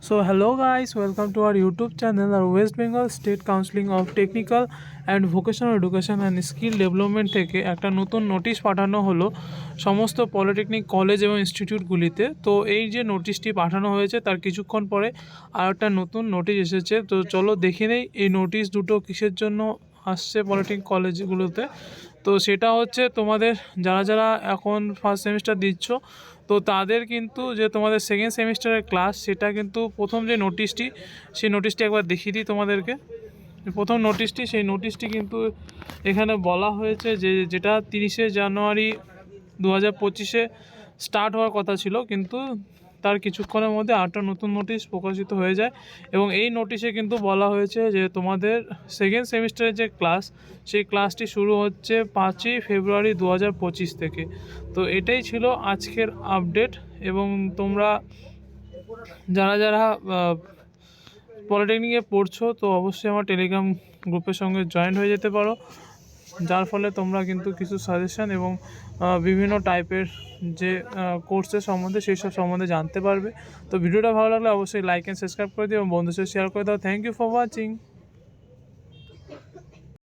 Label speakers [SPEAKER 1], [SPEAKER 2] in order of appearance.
[SPEAKER 1] So hello guys, welcome to our YouTube channel. Our West Bengal State Counseling of Technical and Vocational Education and Skill Development থেকে একটা নতুন notice পাঠানো হলো সমস্ত polytechnic college এবং ইনস্টিটিউটগুলিতে তো এই যে নোটিশটি পাঠানো হয়েছে তার কিছুক্ষণ পরে আর একটা নতুন নোটিশ এসেছে তো চলো দেখে নেই এই নোটিশ দুটো কিসের জন্য আসছে পলিটেকনিক কলেজগুলোতে। তো সেটা হচ্ছে তোমাদের যারা যারা এখন ফার্স্ট সেমিস্টার দিচ্ছ, তো তাদের কিন্তু যে তোমাদের সেকেন্ড সেমিস্টারের ক্লাস সেটা কিন্তু প্রথম যে নোটিশটি সেই নোটিশটি একবার দেখিয়ে দিই তোমাদেরকে। প্রথম নোটিশটি সেই নোটিশটি কিন্তু এখানে বলা হয়েছে যে, যেটা তিরিশে জানুয়ারি দু হাজার পঁচিশে স্টার্ট হওয়ার কথা ছিল, কিন্তু তার কিছুক্ষণের মধ্যে আটটা নতুন নোটিশ প্রকাশিত হয়ে যায় এবং এই নোটিশে কিন্তু বলা হয়েছে যে তোমাদের সেকেন্ড সেমিস্টারের যে ক্লাস সেই ক্লাসটি শুরু হচ্ছে পাঁচই ফেব্রুয়ারি দু হাজার পঁচিশ থেকে। তো এটাই ছিল আজকের আপডেট এবং তোমরা যারা যারা পলিটেকনিকে পড়ছো তো অবশ্যই আমার টেলিগ্রাম গ্রুপের সঙ্গে জয়েন হয়ে যেতে পারো। যার ফলে তোমরা কিন্তু কিছু সাজেশান এবং বিভিন্ন টাইপের যে কোর্সের সম্বন্ধে সেই সব সম্বন্ধে জানতে পারবে। তো ভিডিওটা ভালো লাগলে অবশ্যই লাইক অ্যান্ড সাবস্ক্রাইব করে দিও এবং বন্ধুদের শেয়ার করে দাও। Thank you for watching